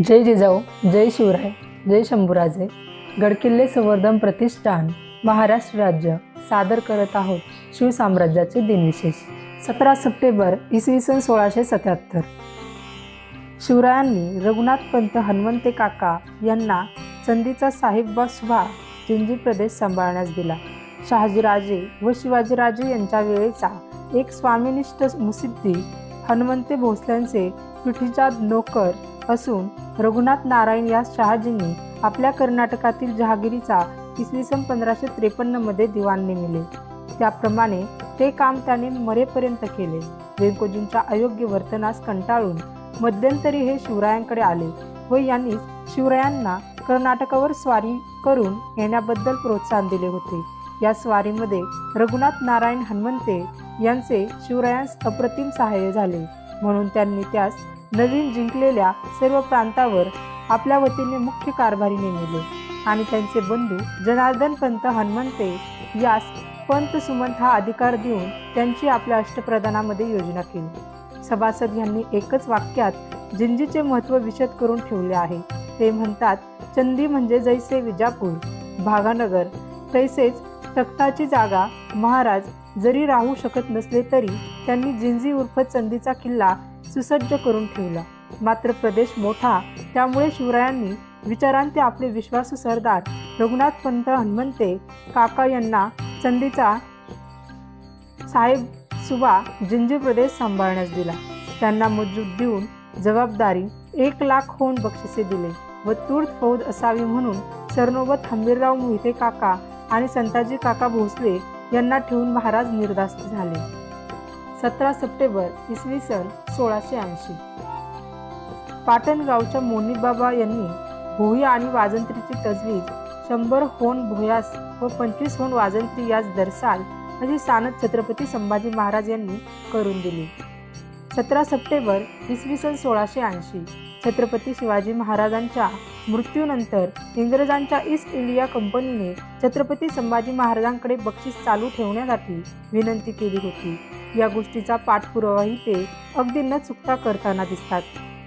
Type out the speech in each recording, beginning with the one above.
जय जिजाऊ जय शिवराय जय शंभूराजे. गडकिल्ले संवर्धन प्रतिष्ठान महाराष्ट्र राज्य सादर करत आहोत शिवसाम्राज्याचे दिनविशेष. सतरा सप्टेंबर इसवी सन सोळाशे सत्याहत्तर. शिवरायांनी रघुनाथ पंत हनुमंते काका यांना चंदीचा साहिबबा सुभा जिंजी प्रदेश सांभाळण्यास दिला. शहाजीराजे व शिवाजीराजे यांच्या वेळेचा एक स्वामिनिष्ठ मुसिद्धी हनुमंते भोसल्यांचे पिठीचा नोकर असून रघुनाथ नारायण या शहाजींनी आपल्या कर्नाटकातील जहागिरीचा इसवी सन पंधराशे त्रेपन्नमध्ये दिवाण नेमिले त्याप्रमाणे ते काम त्याने मरेपर्यंत केले. वेंकोजींच्या अयोग्य वर्तनास कंटाळून मध्यंतरी हे शिवरायांकडे आले व यांनी शिवरायांना कर्नाटकावर स्वारी करून येण्याबद्दल प्रोत्साहन दिले होते. या स्वारीमध्ये रघुनाथ नारायण हनुमंते यांचे शिवरायांस अप्रतिम सहाय्य झाले. म्हणून त्यांनी त्यास नवीन जिंकलेल्या सर्व प्रांतावर आपल्या वतीने मुख्य कारभारी नेमिले आणि त्यांचे बंधू जनार्दन पंत हनुमंते यास पंत सुमंत हा अधिकार देऊन त्यांची आपल्या अष्टप्रधानामध्ये योजना केली. सभासद यांनी एकच वाक्यात जिंजीचे महत्त्व विशद करून ठेवले आहे. ते म्हणतात चंदी म्हणजे जैसे विजापूर भागानगर. तैसेच तख्ताची जागा महाराज जरी राहू शकत नसले तरी त्यांनी जिंजी उर्फ चंदीचा किल्ला सुसज्ज करून ठेवला. मात्र प्रदेश मोठा त्यामुळे शिवरायांनी विचारांते आपले विश्वासू सरदार रघुनाथ पंत हनुमंते काका यांना चंदीचा साहेब सुबा जिंजी प्रदेश सांभाळण्यास दिला. त्यांना मजूत देऊन जबाबदारी एक लाख होऊन बक्षिसे दिले व तूर्त फौज असावी म्हणून सरनोबत हंबीरराव मोहिते काका आणि संताजी काका भोसले यांना ठेवून महाराज निर्धास्त झाले. सतरा सप्टेंबर इसवी सन सोळाशे ऐंशी. पाटणगावच्या मोनीबाबा यांनी भोया आणि वाजंत्रीची तजवीज शंभर होन भोयास व पंचवीस होन वाजंत्री यास दरसाल अशी सानद छत्रपती संभाजी महाराज यांनी करून दिली. सतरा सप्टेंबर इसवी सन सोळाशे ऐंशी छत्रपती शिवाजी महाराजांच्या मृत्यूनंतर इंग्रजांच्या ईस्ट इंडिया कंपनीने छत्रपती संभाजी महाराजांकडे बक्षीस चालू ठेवण्यासाठी विनंती केली होती. या गोष्टीचा पाठपुरावाही ते अगदी न चुकता करताना दिसतात.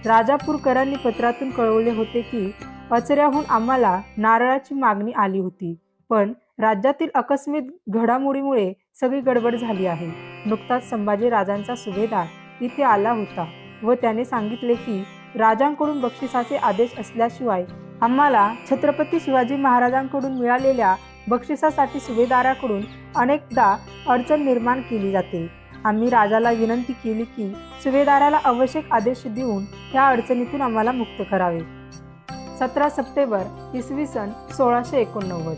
राजापूरकरांनी पत्रातून कळवले होते की अचऱ्याहून आम्हाला नारळाची मागणी आली होती. पण राज्यातील अकस्मित घडामोडीमुळे सगळी गडबड झाली आहे. नुकताच संभाजी राजांचा सुभेदार इथे आला होता व त्याने सांगितले की राजांकडून बक्षिसाचे आदेश असल्याशिवाय आम्हाला छत्रपती शिवाजी महाराजांकडून मिळालेल्या बक्षिसासाठी सुभेदाराकडून अनेकदा अडचण निर्माण केली जाते. आम्ही राजाला विनंती केली की सुभेदाराला आवश्यक आदेश देऊन या अडचणीतून आम्हाला मुक्त करावे. सतरा सप्टेंबर इसवी सन सोळाशे एकोणनव्वद.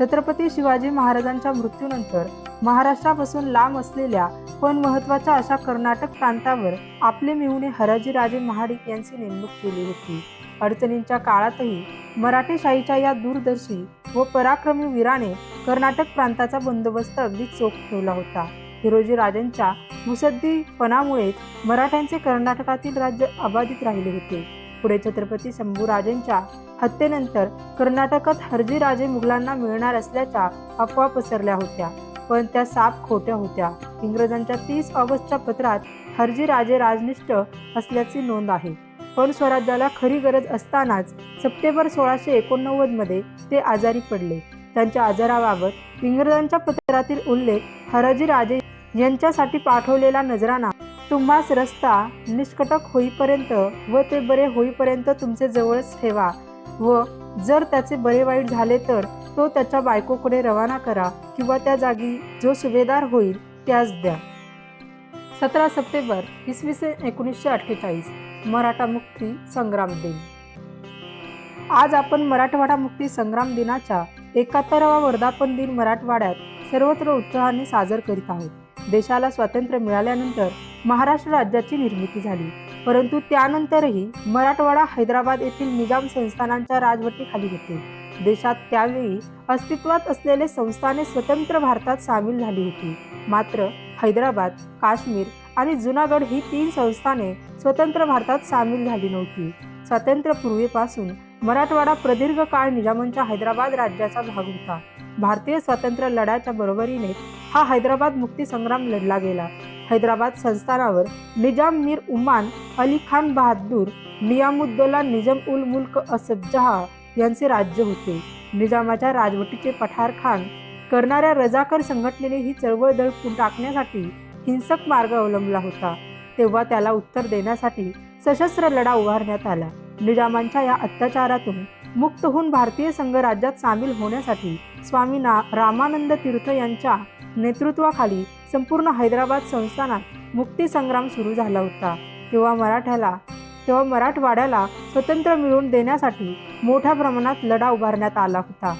छत्रपती शिवाजी महाराजांच्या मृत्यूनंतर महाराष्ट्रापासून लांब असलेल्या पण महत्त्वाच्या अशा कर्नाटक प्रांतावर आपले मिळूने हराजीराजे महाडिक यांची नेमणूक केली होती. अडचणींच्या काळातही मराठेशाहीच्या या दूरदर्शी व पराक्रमी वीराने कर्नाटक प्रांताचा बंदोबस्त अगदी चोख ठेवला होता. हिरोजी राजांच्या मुसद्दीपणामुळेच मराठ्यांचे कर्नाटकातील राज्य अबाधित राहिले होते. पुढे छत्रपती शंभूराजेंच्या हत्येनंतर कर्नाटकात हरजी राजे मुघलांना मिळणार असल्याच्या अफवा पसरल्या होत्या पण त्या साप खोट्या होत्या. इंग्रजांच्या तीस ऑगस्टच्या पत्रात हरजी राजे राजनिष्ठ असल्याची नोंद आहे. पण स्वराज्याला खरी गरज असतानाच सप्टेंबर सोळाशे एकोणनव्वदमध्ये ते आजारी पडले. त्यांच्या आजाराबाबत इंग्रजांच्या पत्रातील उल्लेख हरजी राजे यांच्यासाठी पाठवलेला नजराना तुम्हास रस्ता निष्कटक होईपर्यंत व ते बरे होईपर्यंत तुमचे जवळच ठेवा व जर त्याचे बरे वाईट झाले तर तो त्याच्या बायकोकडे रवाना करा किंवा त्या जागी जो सुभेदार होईल त्यास द्या. सतरा सप्टेंबर इसवी सन एकोणीसशे अठ्ठेचाळीस. मराठा मुक्ती संग्राम दिन. आज आपण मराठवाडा मुक्ती संग्राम दिनाच्या एकाहत्तरावा वर्धापन दिन मराठवाड्यात सर्वत्र उत्साहाने साजर करीत आहोत. देशाला स्वातंत्र्य मिळाल्यानंतर महाराष्ट्र राज्याची निर्मिती झाली. परंतु त्यानंतरही मराठवाडा हैदराबाद येथील निजाम संस्थानांच्या राजवटीखाली होते. देशात त्यावेळी अस्तित्वात असलेले संस्थाने स्वतंत्र भारतात सामील झाली होती. मात्र हैदराबाद काश्मीर आणि जुनागड ही तीन संस्थाने स्वतंत्र भारतात सामील झाली नव्हती. स्वातंत्र्यपूर्वीपासून मराठवाडा प्रदीर्घ काळ निजामांच्या हैदराबाद राज्याचा भाग होता. भारतीय स्वातंत्र्य लढ्याच्या बरोबरीने हा हैदराबाद मुक्ती संग्राम लढला गेला. हैदराबाद संस्थानावर निजाम मीर उमान अली खान बहादूर नियामुद्दोला निजाम उल मुल्क असफजहा यांचे राज्य होते. निजामाच्या राजवटीचे पठार खान करणाऱ्या रजाकर संघटनेने ही चळवळ दळपून टाकण्यासाठी हिंसक मार्ग अवलंबला होता. तेव्हा त्याला उत्तर देण्यासाठी सशस्त्र लढा उभारण्यात आला. निजामांच्या या अत्याचारातून मुक्त होऊन भारतीय संघ राज्यात सामील होण्यासाठी स्वामी ना रामानंद तीर्थ यांच्या नेतृत्वाखाली संपूर्ण हैदराबाद संस्थानात मुक्ती संग्राम सुरू झाला होता. तेव्हा मराठ्याला तेव्हा मराठवाड्याला स्वतंत्र मिळवून देण्यासाठी मोठ्या प्रमाणात लढा उभारण्यात आला होता.